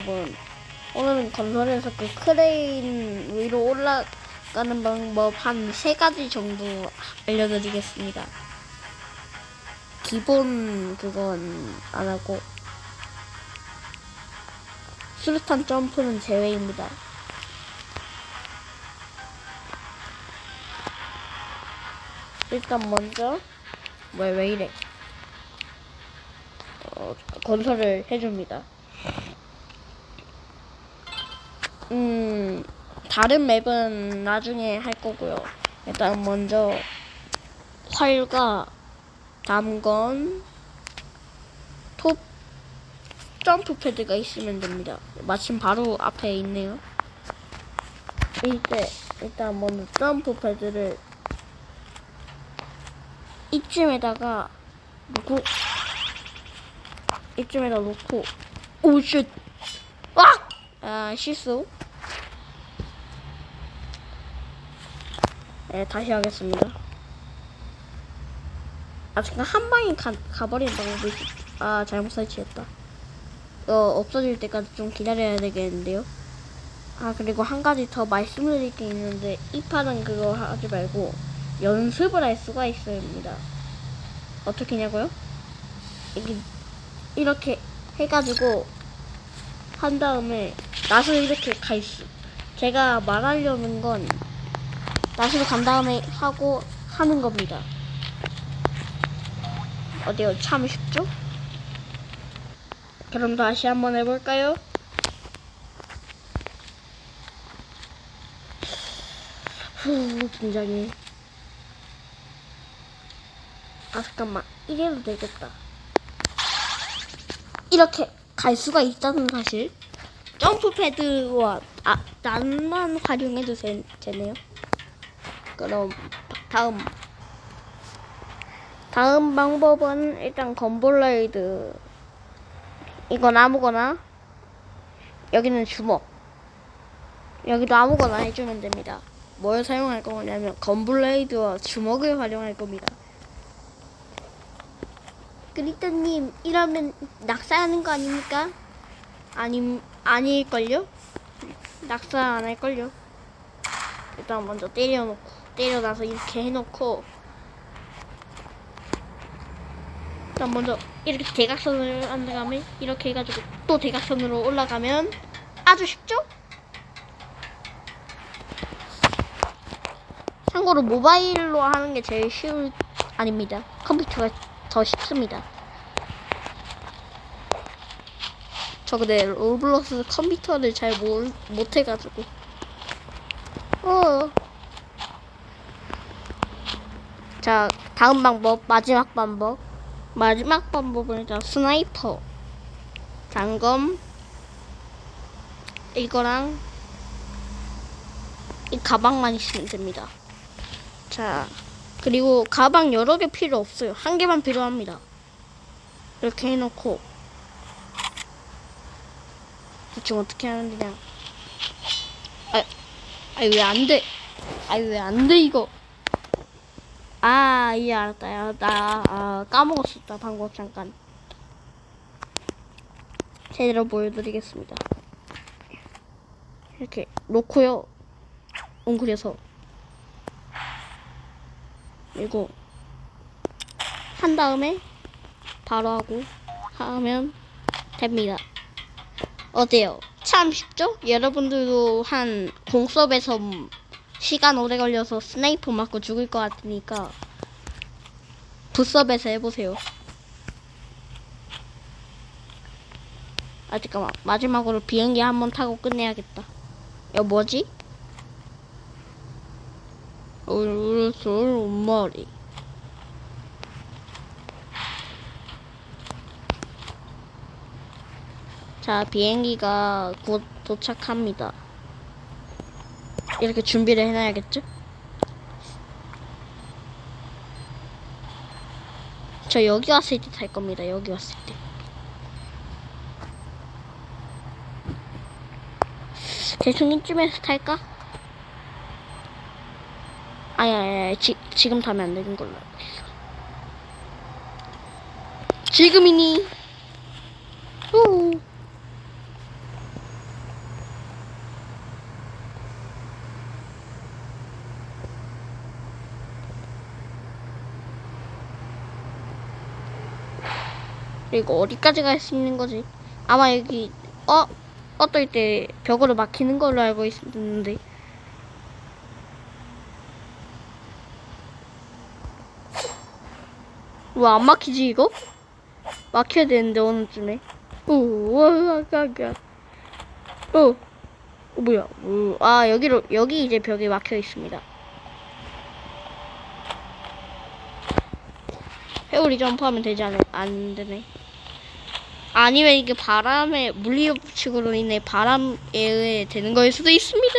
여러분 오늘은 건설에서 그 크레인 위로 올라가는 방법 한 세 가지 정도 알려드리겠습니다. 기본 그건 안 하고 수류탄 점프는 제외입니다. 일단 먼저 왜왜 이래? 어, 건설을 해줍니다. 음, 다른 맵은 나중에 할 거고요. 일단 먼저 활과 담건, 톱, 점프 패드가 있으면 됩니다. 마침 바로 앞에 있네요. 이때 일단 먼저 점프 패드를 이쯤에다가 놓고 이쯤에다 놓고 오쉣 와! 아 실수 네 다시 하겠습니다. 아 잠깐 한 방에 가, 가버리는 방법이 있... 아 잘못 설치했다. 어 없어질 때까지 좀 기다려야 되겠는데요. 아 그리고 한 가지 더 말씀드릴 게 있는데 이 판은 그거 하지 말고 연습을 할 수가 있습니다. 어떻게냐고요? 이게 이렇게 해가지고 한 다음에 낫을 이렇게 갈 수 제가 말하려는 건 낫으로 간 다음에 하고 하는 겁니다 어때요? 참 쉽죠? 그럼 다시 한번 해볼까요? 후 긴장해 아 잠깐만 이래도 되겠다 이렇게 갈 수가 있다는 사실 점프 패드와 아, 난만 활용해도 되, 되네요 그럼 다음. 다음 방법은 일단 건볼레이드. 이건 아무거나. 여기는 주먹. 여기도 아무거나 해주면 됩니다. 뭘 사용할 거냐면 건블레이드와 주먹을 활용할 겁니다. 그리터님 이러면 낙사하는 거 아닙니까? 아님 아닐걸요? 낙사 안 할걸요? 일단 먼저 때려놓고 때려놔서 이렇게 해놓고 일단 먼저 이렇게 대각선을 한 다음에 이렇게 해가지고 또 대각선으로 올라가면 아주 쉽죠? 참고로 모바일로 하는 게 제일 쉬울 아닙니다. 컴퓨터가 더 쉽습니다. 저 근데 로블록스 컴퓨터를 잘 못, 못해가지고. 어. 자, 다음 방법, 마지막 방법. 마지막 방법은 일단 스나이퍼. 단검. 이거랑 이 가방만 있으면 됩니다. 자, 그리고 가방 여러 개 필요 없어요. 한 개만 필요합니다. 이렇게 해놓고 대충 어떻게 하는 거냐? 아, 아니 왜안 돼? 아니 왜안 돼 이거? 아, 이해 알았다. 야, 나 아, 까먹었었다 방금 잠깐. 제대로 보여드리겠습니다. 이렇게 놓고요. 웅크려서. 그리고 한 다음에 바로 하고 하면 됩니다. 어때요? 참 쉽죠? 여러분들도 한 공섭에서 시간 오래 걸려서 스나이퍼 맞고 죽을 것 같으니까 부섭에서 해보세요. 아 잠깐만 마지막으로 비행기 한번 타고 끝내야겠다. 야 뭐지? 얼굴 머리. 자, 비행기가 곧 도착합니다. 이렇게 준비를 해놔야겠죠? 저 여기 왔을 때 탈 겁니다. 여기 왔을 때. 대충 이쯤에서 탈까? 아니, 지, 지금 타면 안 되는 걸로. 지금이니? 후. 그리고 어디까지 갈 수 있는 거지? 아마 여기 어 어떨 때 벽으로 막히는 걸로 알고 있는데. 왜 안 막히지 이거? 막혀야 되는데 어느쯤에. 오와가가. 어. 어 뭐야? 오, 아 여기로 여기 이제 벽이 막혀 있습니다. 회오리 점프하면 되지 않, 안 되네. 아니면 이게 바람에 물리법칙으로 인해 바람에 의해 되는 거일 수도 있습니다.